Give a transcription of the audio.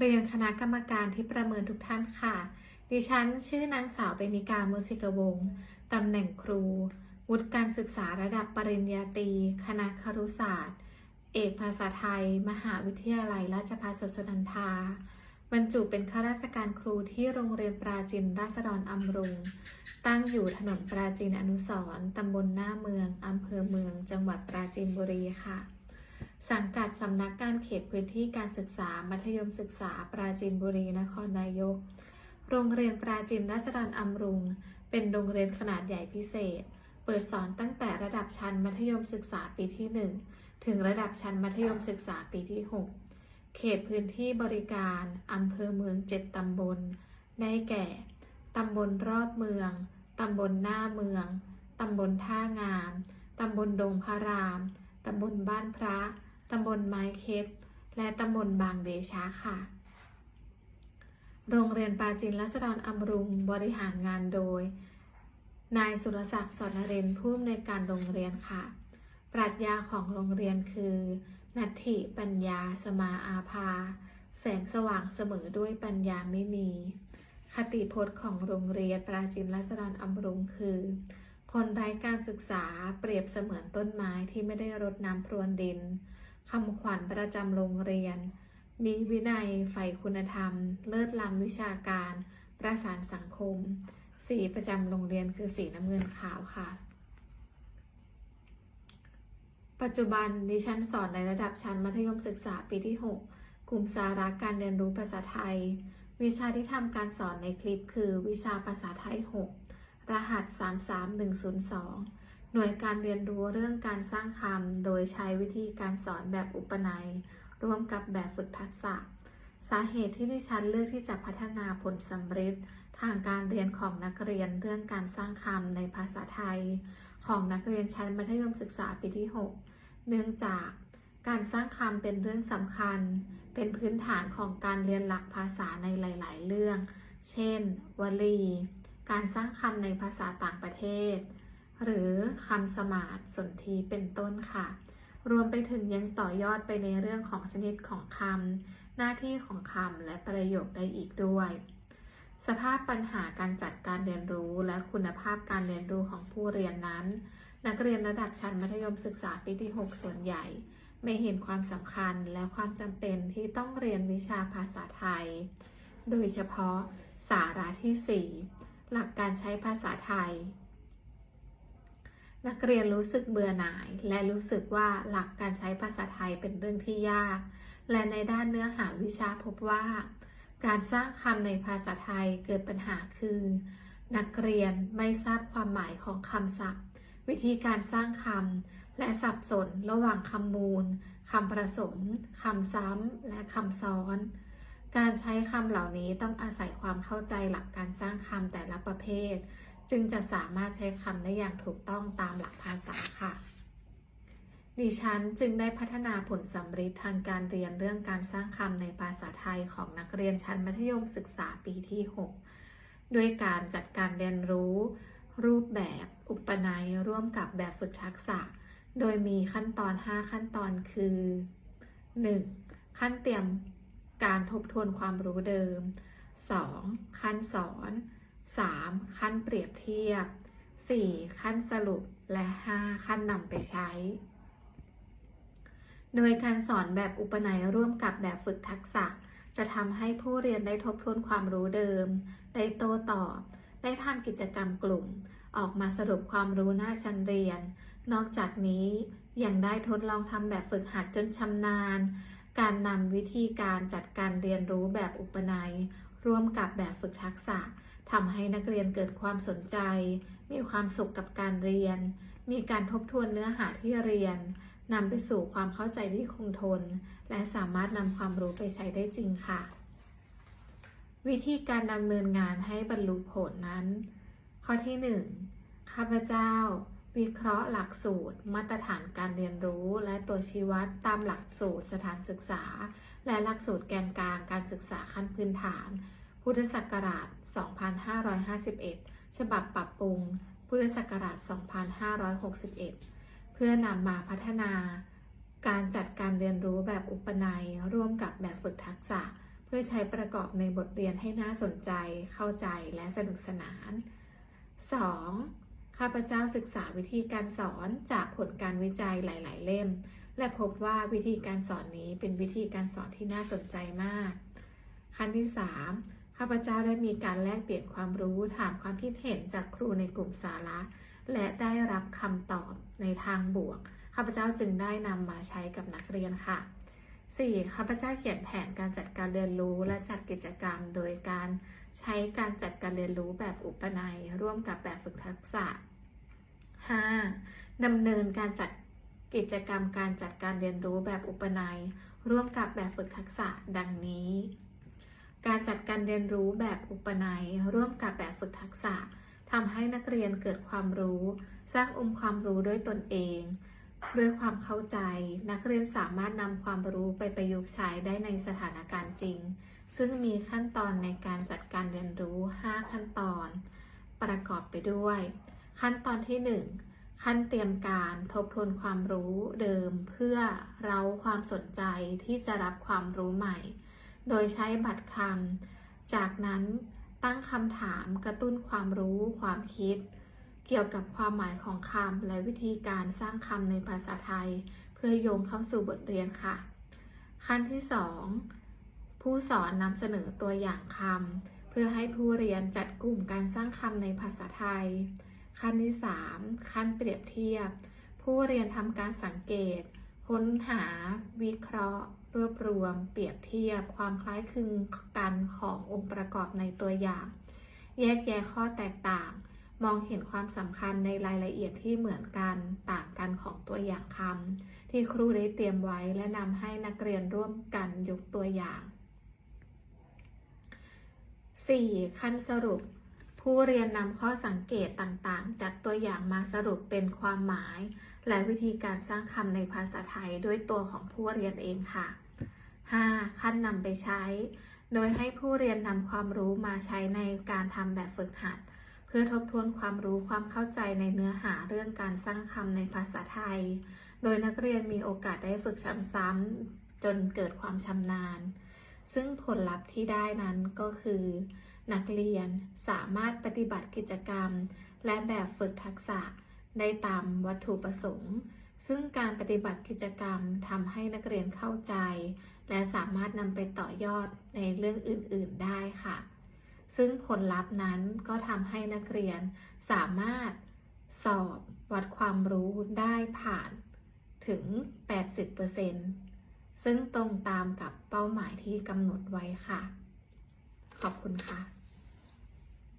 เรียนคณะกรรมการที่ประเมินทุกท่านค่ะ ดิฉันชื่อนางสาวเปมิกามุสิกวงศ์ตำแหน่งครู วุฒิการศึกษาระดับปริญญาตรี คณะครุศาสตร์ เอกภาษาไทย มหาวิทยาลัยราชภัฏสุนันทา บรรจุเป็นข้าราชการครูที่โรงเรียนปราจินราษฎรอำรุง ตั้งอยู่ถนนปราจีนอนุสรณ์ตำบลหน้าเมืองอำเภอเมือง จังหวัดปราจีนบุรีค่ะ สังกัดสำนักการเขตพื้นที่การศึกษา มัธยมศึกษา ปราจีนบุรีนครนายก โรงเรียนปราจีนราษฎรอำรุง เป็นโรงเรียนขนาดใหญ่พิเศษ เปิดสอนตั้งแต่ระดับชั้นมัธยมศึกษาปีที่ 1 ถึงระดับชั้นมัธยมศึกษาปีที่ 6 เขตพื้นที่บริการอำเภอเมือง 7 ตำบล ได้แก่ ตำบลรอบเมือง ตำบลหน้าเมือง ตำบลท่างาม ตำบลดงพระราม ตำบลบ้านพระ ตำบลไม้เค็ดและตำบลบางเดชะค่ะ โรงเรียนปราจีนรัศดรอำรุงบริหารงานโดย นายสุรศักดิ์สอนนเรนผู้อำนวยการโรงเรียนค่ะ ปรัชญาของโรงเรียนคือ นัตถิปัญญาสมาอาภา แสงสว่างเสมอด้วยปัญญาไม่มี คติพจน์ของโรงเรียนปราจินรัศดรอำรุงคือ คนไร้การศึกษาเปรียบเสมือนต้นไม้ที่ไม่ได้รดน้ำพรวนดิน คำขวัญประจำโรงเรียน มีวินัยใฝ่คุณธรรม เลิศล้ำวิชาการ ประสานสังคม สีประจำโรงเรียนคือสีน้ำเงินขาวค่ะ ปัจจุบันดิฉันสอนในระดับชั้นมัธยมศึกษาปีที่ 6 กลุ่มสาระการเรียนรู้ภาษาไทย วิชาที่ทำการสอนในคลิปคือวิชาภาษาไทย 6 รหัส 33102 หน่วยการเรียนรู้เรื่องการสร้างคำ โดยใช้วิธีการสอนแบบอุปนัย ร่วมกับแบบฝึกทักษะ สาเหตุที่ดิฉันเลือกที่จะพัฒนาผลสำเร็จทางการเรียนของนักเรียนเรื่องการสร้างคำในภาษาไทย ของนักเรียนชั้นมัธยมศึกษาปีที่ 6 เนื่องจากการสร้างคำเป็นเรื่องสำคัญ เป็นพื้นฐานของการเรียนหลักภาษาในหลาย ๆ เรื่อง เช่น วลี การสร้างคำในภาษาต่างประเทศ หรือคำสมาร์ทสนธีเป็นต้นค่ะ รวมไปถึงยังต่อยอดไปในเรื่องของชนิดของคำหน้าที่ของคำและประโยคได้อีกด้วย สภาพปัญหาการจัดการเรียนรู้และคุณภาพการเรียนรู้ของผู้เรียนนั้น นักเรียนระดับชั้นมัธยมศึกษาปีที่ 6 ส่วนใหญ่ ไม่เห็นความสำคัญและความจำเป็นที่ต้องเรียนวิชาภาษาไทย โดยเฉพาะสาระที่ 4 หลักการใช้ภาษาไทย นักเรียนรู้สึกเบื่อหน่าย และรู้สึกว่าหลักการใช้ภาษาไทยเป็นเรื่องที่ยาก และในด้านเนื้อหาวิชาพบว่า การสร้างคำในภาษาไทยเกิดปัญหาคือ นักเรียนไม่ทราบความหมายของคำศัพท์ วิธีการสร้างคำและสับสนระหว่างคำมูลคำผสมคำซ้ำและคำซ้อน การใช้คำเหล่านี้ต้องอาศัยความเข้าใจหลักการสร้างคำแต่ละประเภท จึงจะสามารถใช้คำได้อย่างถูกต้องตามหลักภาษาค่ะ ดิฉันจึงได้พัฒนาผลสำเร็จทางการเรียนเรื่องการสร้างคำในภาษาไทยของนักเรียนชั้นมัธยมศึกษาปีที่ 6 ด้วยการจัดการเรียนรู้ รูปแบบ อุปนัยร่วมกับแบบฝึกทักษะ โดยมีขั้นตอน 5 ขั้นตอนคือ 1. ขั้นเตรียมการทบทวนความรู้เดิม 2. ขั้นสอน 3. ขั้นเปรียบเทียบ 4. ขั้นสรุป และ 5. ขั้นนำไปใช้ โดยการสอนแบบอุปนัยร่วมกับแบบฝึกทักษะ จะทำให้ผู้เรียนได้ทบทวนความรู้เดิม ได้โต้ตอบ ได้ทำกิจกรรมกลุ่ม ออกมาสรุปความรู้หน้าชั้นเรียน นอกจากนี้ยังได้ทดลองทำแบบฝึกหัดจนชำนาญ การนำวิธีการจัดการเรียนรู้แบบอุปนัย ร่วมกับแบบฝึกทักษะทำให้นักเรียนเกิดความสนใจ มีความสุขกับการเรียน มีการทบทวนเนื้อหาที่เรียนนำไปสู่ความเข้าใจที่คงทน และสามารถนำความรู้ไปใช้ได้จริงค่ะ วิธีการดำเนินงานให้บรรลุผลนั้น ข้อที่ 1 ข้าพเจ้า วิเคราะห์หลักสูตร มาตรฐานการเรียนรู้ และตัวชี้วัดตามหลักสูตรสถานศึกษา และหลักสูตรแกนกลางการศึกษาขั้นพื้นฐาน พุทธศักราช 2551 ฉบับปรับปรุง พุทธศักราช 2561 เพื่อนำมาพัฒนา การจัดการเรียนรู้แบบอุปนัย ร่วมกับแบบฝึกทักษะ เพื่อใช้ประกอบในบทเรียนให้น่าสนใจ เข้าใจและสนุกสนาน 2. ข้าพเจ้าศึกษาวิธีการสอนจากผลการวิจัยหลาย ๆ เล่ม และพบว่าวิธีการสอนนี้เป็นวิธีการสอนที่น่าสนใจมาก ขั้นที่ 3. ข้าพเจ้าได้มีการแลกเปลี่ยนความรู้ถามความคิดเห็นจากครูในกลุ่มสาระ และได้รับคำตอบในทางบวก ข้าพเจ้าจึงได้นำมาใช้กับนักเรียนค่ะ 4. ข้าพเจ้าเขียนแผนการจัดการเรียนรู้และจัดกิจกรรม โดยการใช้การจัดการเรียนรู้แบบอุปนัย ร่วมกับแบบฝึกทักษะ 5. ดำเนินการจัด กิจกรรมการจัดการเรียนรู้แบบอุปนัย ร่วมกับแบบฝึกทักษะดังนี้ การจัดการเรียนรู้แบบอุปนัย ร่วมกับแบบฝึกทักษะทำให้นักเรียนเกิดความรู้ สร้างองค์ความรู้ด้วยตนเอง ด้วยความเข้าใจ นักเรียนสามารถนำความรู้ไปประยุกต์ใช้ได้ในสถานการณ์จริง ซึ่งมีขั้นตอนในการจัดการเรียนรู้ 5 ขั้นตอน ประกอบไปด้วย ขั้นตอนที่ 1 ขั้นเตรียมการทบทวนความรู้เดิมเพื่อเราความสนใจที่จะรับความรู้ใหม่ โดยใช้บัตรคำ จากนั้นตั้งคำถามกระตุ้นความรู้ความคิด เกี่ยวกับความหมายของคำและวิธีการสร้างคำในภาษาไทย เพื่อโยงเข้าสู่บทเรียนค่ะ ขั้นที่ 2 ผู้สอนนำเสนอตัวอย่างคำเพื่อให้ผู้เรียนจัดกลุ่มการสร้างคำในภาษาไทย ขั้นที่ 3 ขั้นเปรียบเทียบ ผู้เรียนทำการสังเกต ค้นหา วิเคราะห์ รวบรวม เปรียบเทียบ ความคล้ายคลึงกันขององค์ประกอบในตัวอย่าง แยกแยะข้อแตกต่าง มองเห็นความสำคัญในรายละเอียดที่เหมือนกันต่างกันของตัวอย่างคำที่ครูได้เตรียมไว้และนำให้นักเรียนร่วมกันยกตัวอย่าง 4. ขั้นสรุป ผู้เรียนนำข้อสังเกตต่างๆ จากตัวอย่างมาสรุปเป็นความหมาย และวิธีการสร้างคำในภาษาไทยด้วยตัวของผู้เรียนเองค่ะ 5. ขั้นนำไปใช้ โดยให้ผู้เรียนนำความรู้มาใช้ในการทำแบบฝึกหัด เพื่อทบทวนความรู้ความเข้าใจในเนื้อหาเรื่องการสร้างคำในภาษาไทย โดยนักเรียนมีโอกาสได้ฝึกซ้ำๆจนเกิดความชำนาญ ซึ่งผลลัพธ์ที่ได้นั้นก็คือ นักเรียนสามารถปฏิบัติกิจกรรม และแบบฝึกทักษะได้ตามวัตถุประสงค์ ซึ่งการปฏิบัติกิจกรรมทำให้นักเรียนเข้าใจ และสามารถนำไปต่อยอดในเรื่องอื่น ๆได้ค่ะ ซึ่งผลลัพธ์นั้นก็ทำให้นักเรียนสามารถสอบวัดความรู้ได้ผ่านถึง 80%ซึ่งตรงตามกับเป้าหมายที่กำหนดไว้ค่ะ ขอบคุณค่ะ